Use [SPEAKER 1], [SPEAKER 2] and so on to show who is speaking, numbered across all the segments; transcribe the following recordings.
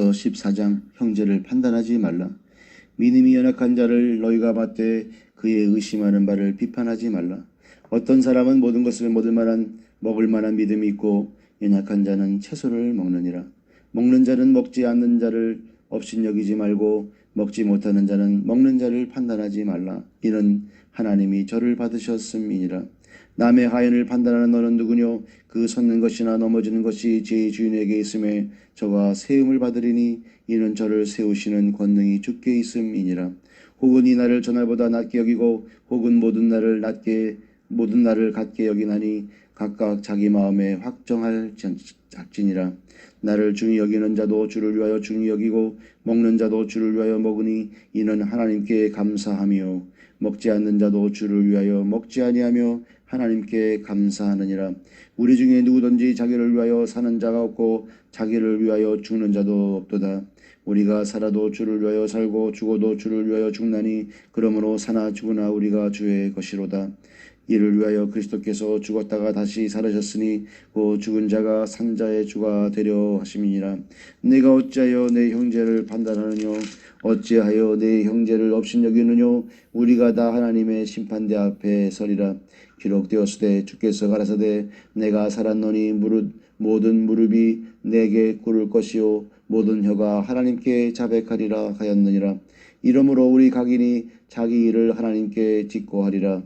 [SPEAKER 1] 고린도후서 14장 형제를 판단하지 말라. 믿음이 연약한 자를 너희가 받되 그의 의심하는 바를 비판하지 말라. 어떤 사람은 모든 것을 먹을 만한 먹을 만한 믿음이 있고 연약한 자는 채소를 먹느니라. 먹는 자는 먹지 않는 자를 업신여기지 말고 먹지 못하는 자는 먹는 자를 판단하지 말라. 이는 하나님이 저를 받으셨음이니라. 남의 하연을 판단하는 너는 누구뇨? 그 섰는 것이나 넘어지는 것이 제 주인에게 있음에 저가 세움을 받으리니 이는 저를 세우시는 권능이 주께 있음이니라. 혹은 이 날을 전날보다 낮게 여기고 혹은 모든 날을 낮게 모든 날을 같게 여기나니 각각 자기 마음에 확정할 작진이라. 나를 중히 여기는 자도 주를 위하여 중히 여기고 먹는 자도 주를 위하여 먹으니 이는 하나님께 감사하며 먹지 않는 자도 주를 위하여 먹지 아니하며 하나님께 감사하느니라. 우리 중에 누구든지 자기를 위하여 사는 자가 없고 자기를 위하여 죽는 자도 없도다. 우리가 살아도 주를 위하여 살고 죽어도 주를 위하여 죽나니 그러므로 사나 죽으나 우리가 주의 것이로다. 이를 위하여 그리스도께서 죽었다가 다시 살으셨으니 그 죽은 자가 산 자의 주가 되려 하심이니라. 내가 어찌하여 내 형제를 판단하느뇨? 어찌하여 내 형제를 업신여기느뇨? 우리가 다 하나님의 심판대 앞에 서리라. 기록되었으되 주께서 가라사대 내가 살았노니 무릇 모든 무릎이 내게 꿇을 것이요 모든 혀가 하나님께 자백하리라 하였느니라. 이러므로 우리 각인이 자기 일을 하나님께 직고하리라.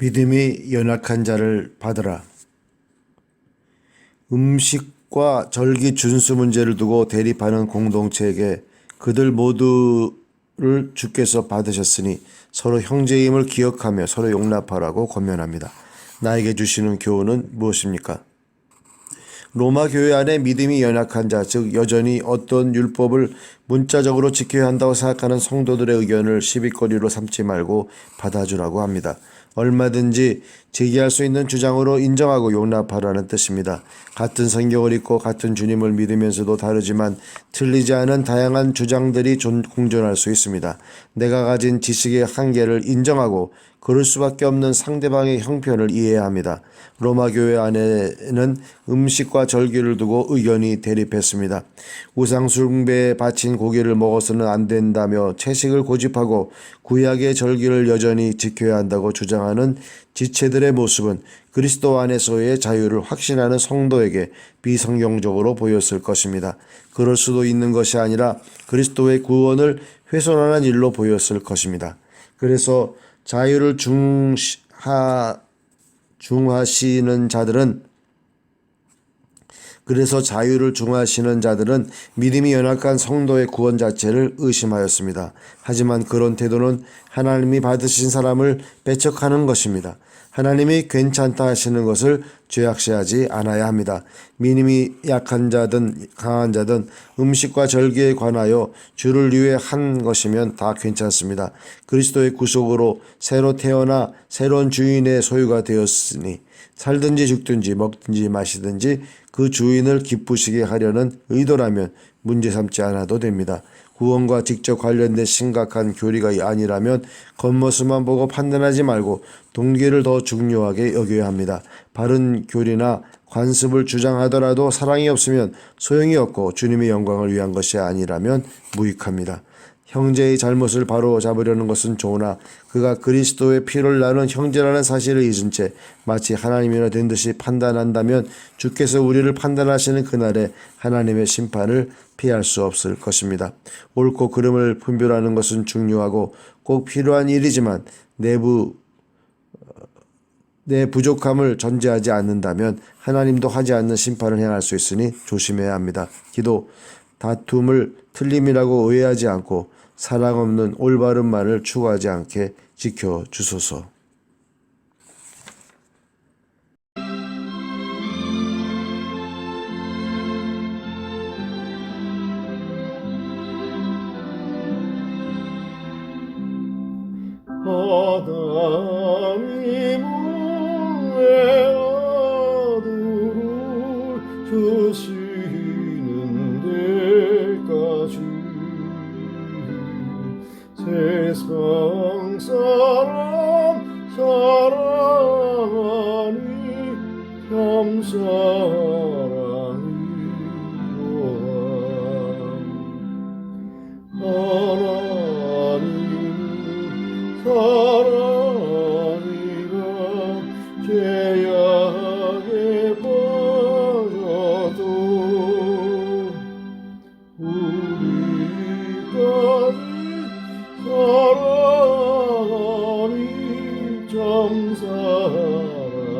[SPEAKER 2] 믿음이 연약한 자를 받으라. 음식과 절기 준수 문제를 두고 대립하는 공동체에게 그들 모두 를 주께서 받으셨으니 서로 형제임을 기억하며 서로 용납하라고 권면합니다. 나에게 주시는 교훈은 무엇입니까? 로마 교회 안에 믿음이 연약한 자, 즉 여전히 어떤 율법을 문자적으로 지켜야 한다고 생각하는 성도들의 의견을 시비거리로 삼지 말고 받아주라고 합니다. 얼마든지 제기할 수 있는 주장으로 인정하고 용납하라는 뜻입니다. 같은 성경을 읽고 같은 주님을 믿으면서도 다르지만 틀리지 않은 다양한 주장들이 존- 공존할 수 있습니다. 내가 가진 지식의 한계를 인정하고 그럴 수밖에 없는 상대방의 형편을 이해해야 합니다. 로마 교회 안에는 음식과 절기를 두고 의견이 대립했습니다. 우상 숭배에 바친 고기를 먹어서는 안 된다며 채식을 고집하고 구약의 절기를 여전히 지켜야 한다고 주장하는 지체들의 모습은 그리스도 안에서의 자유를 확신하는 성도에게 비성경적으로 보였을 것입니다. 그럴 수도 있는 것이 아니라 그리스도의 구원을 훼손하는 일로 보였을 것입니다. 그래서 자유를 중하, 중하시는 자들은 그래서 자유를 중하시는 자들은 믿음이 연약한 성도의 구원 자체를 의심하였습니다. 하지만 그런 태도는 하나님이 받으신 사람을 배척하는 것입니다. 하나님이 괜찮다 하시는 것을 죄악시하지 않아야 합니다. 믿음이 약한 자든 강한 자든 음식과 절기에 관하여 주를 위해 한 것이면 다 괜찮습니다. 그리스도의 구속으로 새로 태어나 새로운 주인의 소유가 되었으니 살든지 죽든지 먹든지 마시든지 그 주인을 기쁘시게 하려는 의도라면 문제 삼지 않아도 됩니다. 구원과 직접 관련된 심각한 교리가 아니라면 겉모습만 보고 판단하지 말고 동기를 더 중요하게 여겨야 합니다. 바른 교리나 관습을 주장하더라도 사랑이 없으면 소용이 없고 주님의 영광을 위한 것이 아니라면 무익합니다. 형제의 잘못을 바로 잡으려는 것은 좋으나 그가 그리스도의 피를 나눈 형제라는 사실을 잊은 채 마치 하나님이나 된 듯이 판단한다면 주께서 우리를 판단하시는 그날에 하나님의 심판을 피할 수 없을 것입니다. 옳고 그름을 분별하는 것은 중요하고 꼭 필요한 일이지만 내부 내 부족함을 전제하지 않는다면 하나님도 하지 않는 심판을 행할 수 있으니 조심해야 합니다. 기도 다툼을 틀림이라고 오해하지 않고 사랑 없는 올바른 말을 추구하지 않게 지켜 주소서.
[SPEAKER 3] 하 세상 사람 사랑하니 참 사랑이로함 하나님 사랑 사랑이 참 사랑이라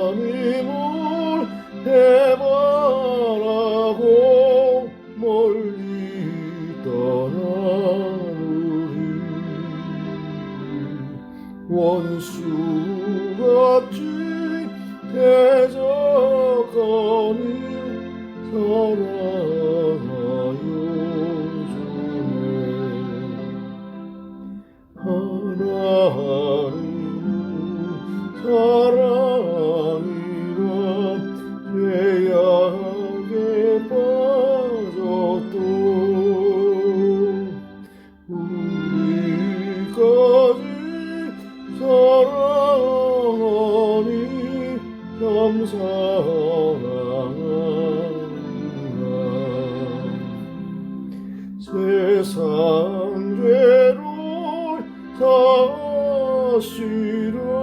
[SPEAKER 3] 하나님을 원수 세상 죄로 다시라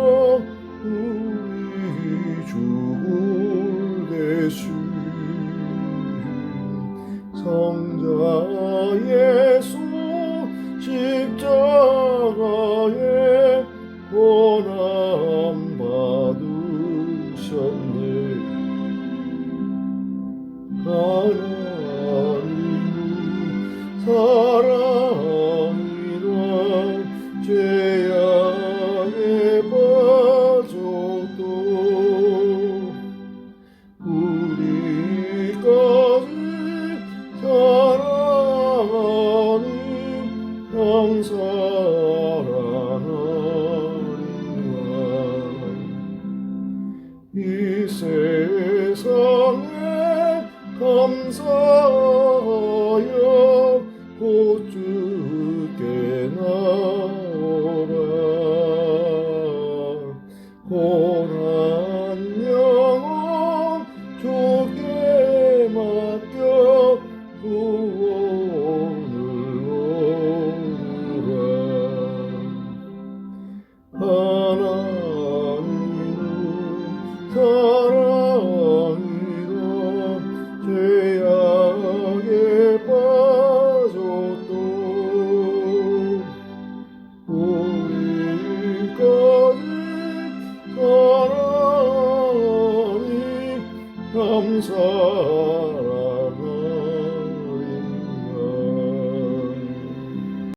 [SPEAKER 3] 사랑이란 죄악에 빠져도 우리까지 사랑하는 형사라는가 이 세상에 감사 que no